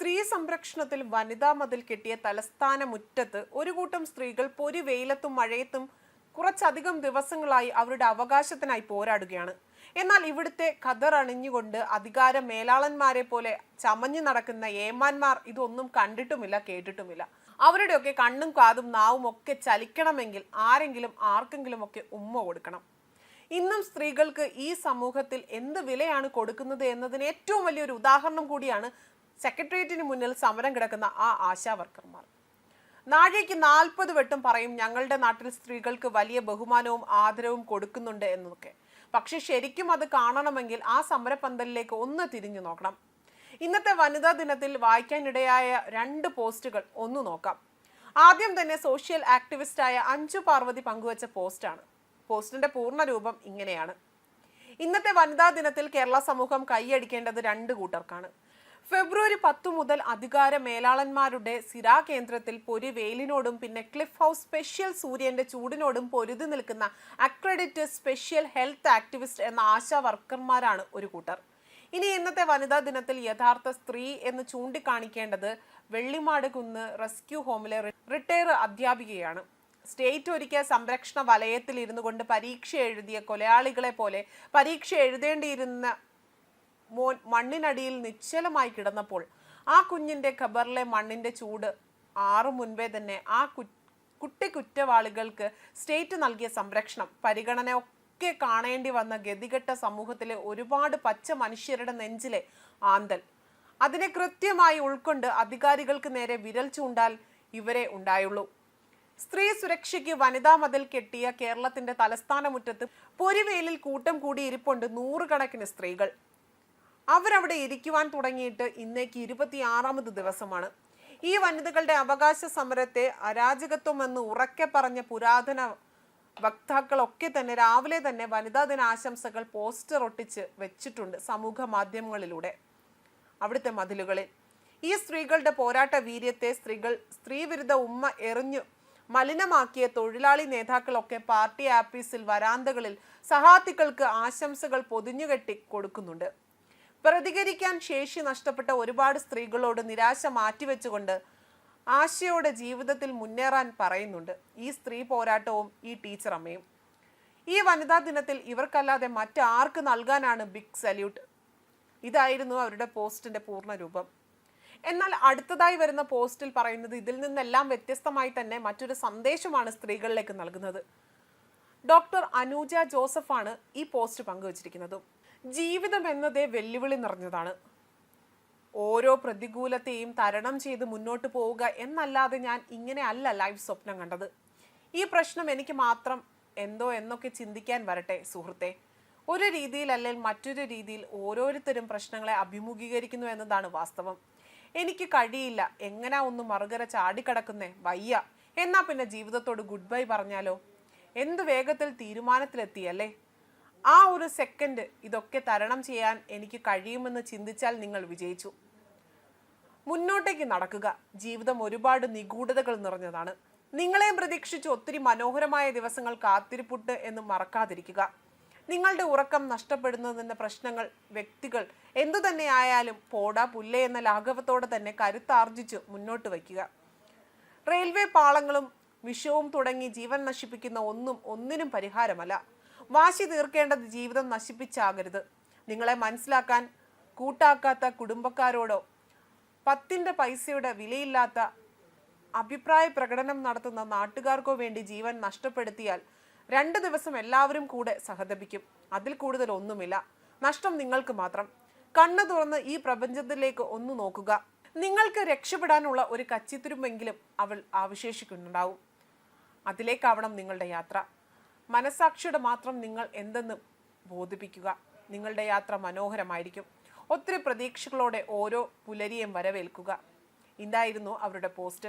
സ്ത്രീ സംരക്ഷണത്തിൽ വനിതാ മതിൽ കെട്ടിയ തലസ്ഥാന മുറ്റത്ത് ഒരു കൂട്ടം സ്ത്രീകൾ പൊരി വെയിലത്തും മഴയത്തും കുറച്ചധികം ദിവസങ്ങളായി അവരുടെ അവകാശത്തിനായി പോരാടുകയാണ്. എന്നാൽ ഇവിടുത്തെ കതർ അണിഞ്ഞുകൊണ്ട് അധികാര മേലാളന്മാരെ പോലെ ചമഞ്ഞു നടക്കുന്ന ഏമാന്മാർ ഇതൊന്നും കണ്ടിട്ടുമില്ല കേട്ടിട്ടുമില്ല. അവരുടെയൊക്കെ കണ്ണും കാതും നാവും ഒക്കെ ചലിക്കണമെങ്കിൽ ആരെങ്കിലും ആർക്കെങ്കിലും ഒക്കെ ഉമ്മ കൊടുക്കണം. ഇന്നും സ്ത്രീകൾക്ക് ഈ സമൂഹത്തിൽ എന്ത് വിലയാണ് കൊടുക്കുന്നത് എന്നതിന് ഏറ്റവും വലിയൊരു ഉദാഹരണം കൂടിയാണ് സെക്രട്ടേറിയറ്റിന് മുന്നിൽ സമരം കിടക്കുന്ന ആ ആശാ വർക്കർമാർ. നാഴേക്ക് നാൽപ്പത് വട്ടം പറയും ഞങ്ങളുടെ നാട്ടിൽ സ്ത്രീകൾക്ക് വലിയ ബഹുമാനവും ആദരവും കൊടുക്കുന്നുണ്ട് എന്നൊക്കെ. പക്ഷെ ശരിക്കും അത് കാണണമെങ്കിൽ ആ സമരപന്തലിലേക്ക് ഒന്ന് തിരിഞ്ഞു നോക്കണം. ഇന്നത്തെ വനിതാ ദിനത്തിൽ വായിക്കാനിടയായ രണ്ട് പോസ്റ്റുകൾ ഒന്ന് നോക്കാം. ആദ്യം തന്നെ സോഷ്യൽ ആക്ടിവിസ്റ്റായ അഞ്ചു പാർവതി പങ്കുവച്ച പോസ്റ്റാണ്. പോസ്റ്റിന്റെ പൂർണ രൂപം ഇങ്ങനെയാണ്. ഇന്നത്തെ വനിതാ ദിനത്തിൽ കേരള സമൂഹം കൈയടിക്കേണ്ടത് രണ്ട് കൂട്ടർക്കാണ്. ഫെബ്രുവരി പത്തു മുതൽ അധികാര മേലാളന്മാരുടെ സിരാ കേന്ദ്രത്തിൽ പൊരി വെയിലിനോടും പിന്നെ ക്ലിഫ് ഹൗസ് സ്പെഷ്യൽ സൂര്യന്റെ ചൂടിനോടും പൊരുതി നിൽക്കുന്ന അക്രഡിറ്റ് സ്പെഷ്യൽ ഹെൽത്ത് ആക്ടിവിസ്റ്റ് എന്ന ആശാ വർക്കർമാരാണ് ഒരു കൂട്ടർ. ഇനി ഇന്നത്തെ വനിതാ ദിനത്തിൽ യഥാർത്ഥ സ്ത്രീ എന്ന് ചൂണ്ടിക്കാണിക്കേണ്ടത് വെള്ളിമാട് കുന്ന് റെസ്ക്യൂ ഹോമിലെ റിട്ടയർ അധ്യാപികയാണ്. സ്റ്റേറ്റ് ഒരുക്കിയ സംരക്ഷണ വലയത്തിൽ ഇരുന്നു കൊണ്ട് പരീക്ഷ എഴുതിയ കൊലയാളികളെ പോലെ പരീക്ഷ എഴുതേണ്ടിയിരുന്ന മോൻ മണ്ണിനടിയിൽ നിശ്ചലമായി കിടന്നപ്പോൾ ആ കുഞ്ഞിന്റെ ഖബറിലെ മണ്ണിന്റെ ചൂട് ആറു മുൻപേ തന്നെ ആ കുട്ടി കുറ്റവാളികൾക്ക് സ്റ്റേറ്റ് നൽകിയ സംരക്ഷണം പരിഗണന ഒക്കെ കാണേണ്ടി വന്ന ഗതികെട്ട സമൂഹത്തിലെ ഒരുപാട് പച്ച മനുഷ്യരുടെ നെഞ്ചിലെ ആന്തൽ. അതിനെ കൃത്യമായി ഉൾക്കൊണ്ട് അധികാരികൾക്ക് നേരെ വിരൽ ചൂണ്ടാൽ ഇവരെ ഉണ്ടായുള്ളൂ. സ്ത്രീ സുരക്ഷയ്ക്ക് വനിതാ മതിൽ കെട്ടിയ കേരളത്തിന്റെ തലസ്ഥാനമുറ്റത്ത് പൊരിവെയിലിൽ കൂട്ടം കൂടി ഇരിപ്പുണ്ട് നൂറുകണക്കിന് സ്ത്രീകൾ. അവരവിടെ ഇരിക്കുവാൻ തുടങ്ങിയിട്ട് ഇന്നേക്ക് ഇരുപത്തിയാറാമത് ദിവസമാണ്. ഈ വനിതകളുടെ അവകാശ സമരത്തെ അരാജകത്വം എന്ന് ഉറക്കെ പറഞ്ഞ പുരാതന വക്താക്കളൊക്കെ തന്നെ രാവിലെ തന്നെ വനിതാ ദിനാശംസകൾ പോസ്റ്റർ ഒട്ടിച്ച് വെച്ചിട്ടുണ്ട് സമൂഹ മാധ്യമങ്ങളിലൂടെ. അവിടുത്തെ മതിലുകളിൽ. ഈ സ്ത്രീകളുടെ പോരാട്ട വീര്യത്തെ സ്ത്രീകൾ സ്ത്രീവിരുദ്ധ ഉമ്മ എറിഞ്ഞു മലിനമാക്കിയ തൊഴിലാളി നേതാക്കളൊക്കെ പാർട്ടി ആപ്പീസിൽ വരാന്തകളിൽ സഹാത്തികൾക്ക് ആശംസകൾ പൊതിഞ്ഞുകെട്ടി കൊടുക്കുന്നുണ്ട്. പ്രതികരിക്കാൻ ശേഷി നഷ്ടപ്പെട്ട ഒരുപാട് സ്ത്രീകളോട് നിരാശ മാറ്റിവെച്ചുകൊണ്ട് ആശയോടെ ജീവിതത്തിൽ മുന്നേറാൻ പറയുന്നുണ്ട്. ഈ സ്ത്രീ പോരാട്ടവും ഈ ടീച്ചർ അമ്മയും. ഈ വനിതാ ദിനത്തിൽ ഇവർക്കല്ലാതെ മറ്റാർക്ക് നൽകാനാണ് ബിഗ് സല്യൂട്ട്? ഇതായിരുന്നു അവരുടെ പോസ്റ്റിന്റെ പൂർണ രൂപം. എന്നാൽ അടുത്തതായി വരുന്ന പോസ്റ്റിൽ പറയുന്നത് ഇതിൽ നിന്നെല്ലാം വ്യത്യസ്തമായി തന്നെ മറ്റൊരു സന്ദേശമാണ് സ്ത്രീകളിലേക്ക് നൽകുന്നത്. ഡോക്ടർ അനൂജ ജോസഫാണ് ഈ പോസ്റ്റ് പങ്കുവച്ചിരിക്കുന്നത്. ജീവിതം എന്നതേ വെല്ലുവിളി നിറഞ്ഞതാണ്. ഓരോ പ്രതികൂലത്തെയും തരണം ചെയ്ത് മുന്നോട്ട് പോവുക എന്നല്ലാതെ ഞാൻ ഇങ്ങനെ അല്ല ലൈഫ് സ്വപ്നം കണ്ടത്. ഈ പ്രശ്നം എനിക്ക് മാത്രം എന്തോ എന്നൊക്കെ ചിന്തിക്കാൻ വരട്ടെ സുഹൃത്തെ. ഒരു രീതിയിൽ അല്ലെങ്കിൽ മറ്റൊരു രീതിയിൽ ഓരോരുത്തരും പ്രശ്നങ്ങളെ അഭിമുഖീകരിക്കുന്നു എന്നതാണ് വാസ്തവം. എനിക്ക് കഴിയില്ല എങ്ങനാ ഒന്ന് മറുകര ചാടിക്കടക്കുന്നേ? വയ്യ. എന്നാ പിന്നെ ജീവിതത്തോട് ഗുഡ് ബൈ പറഞ്ഞാലോ? എന്ത് വേഗത്തിൽ തീരുമാനത്തിലെത്തിയല്ലേ? ആ ഒരു സെക്കൻഡ് ഇതൊക്കെ തരണം ചെയ്യാൻ എനിക്ക് കഴിയുമെന്ന് ചിന്തിച്ചാൽ നിങ്ങൾ വിജയിച്ചു. മുന്നോട്ടേക്ക് നടക്കുക. ജീവിതം ഒരുപാട് നിഗൂഢതകൾ നിറഞ്ഞതാണ്. നിങ്ങളെ പ്രതീക്ഷിച്ച് ഒത്തിരി മനോഹരമായ ദിവസങ്ങൾ കാത്തിരിപ്പുട്ട് എന്ന് മറക്കാതിരിക്കുക. നിങ്ങളുടെ ഉറക്കം നഷ്ടപ്പെടുന്നതിന്റെ പ്രശ്നങ്ങൾ വ്യക്തികൾ എന്തു തന്നെ ആയാലും പോടാ പുല്ലേ എന്ന ലാഘവത്തോടെ തന്നെ കരുത്താർജിച്ച് മുന്നോട്ട് വയ്ക്കുക. റെയിൽവേ പാളങ്ങളും വിഷവും തുടങ്ങി ജീവൻ നശിപ്പിക്കുന്ന ഒന്നും ഒന്നിനും പരിഹാരമല്ല. വാശി തീർക്കേണ്ടത് ജീവിതം നശിപ്പിച്ചാകരുത്. നിങ്ങളെ മനസ്സിലാക്കാൻ കൂട്ടാക്കാത്ത കുടുംബക്കാരോടോ പത്തിന്റെ പൈസയുടെ വിലയില്ലാത്ത അഭിപ്രായ പ്രകടനം നടത്തുന്ന നാട്ടുകാർക്കോ വേണ്ടി ജീവൻ നഷ്ടപ്പെടുത്തിയാൽ രണ്ട് ദിവസം എല്ലാവരും കൂടെ സഹതപിക്കും. അതിൽ കൂടുതൽ ഒന്നുമില്ല. നഷ്ടം നിങ്ങൾക്ക് മാത്രം. കണ്ണു തുറന്ന് ഈ പ്രപഞ്ചത്തിലേക്ക് ഒന്ന് നോക്കുക. നിങ്ങൾക്ക് രക്ഷപ്പെടാനുള്ള ഒരു കച്ചിത്തുരുമ്പെങ്കിലും അവൾ അവശേഷിക്കുന്നുണ്ടാവും. അതിലേക്കാവണം നിങ്ങളുടെ യാത്ര. മനസാക്ഷിയുടെ മാത്രം നിങ്ങൾ എന്തെന്ന് ബോധിപ്പിക്കുക. നിങ്ങളുടെ യാത്ര മനോഹരമായിരിക്കും. ഒത്തിരി പ്രതീക്ഷകളോടെ ഓരോ പുലരിയും വരവേൽക്കുക. ഇതായിരുന്നു അവരുടെ post.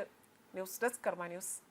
News desk Karma news.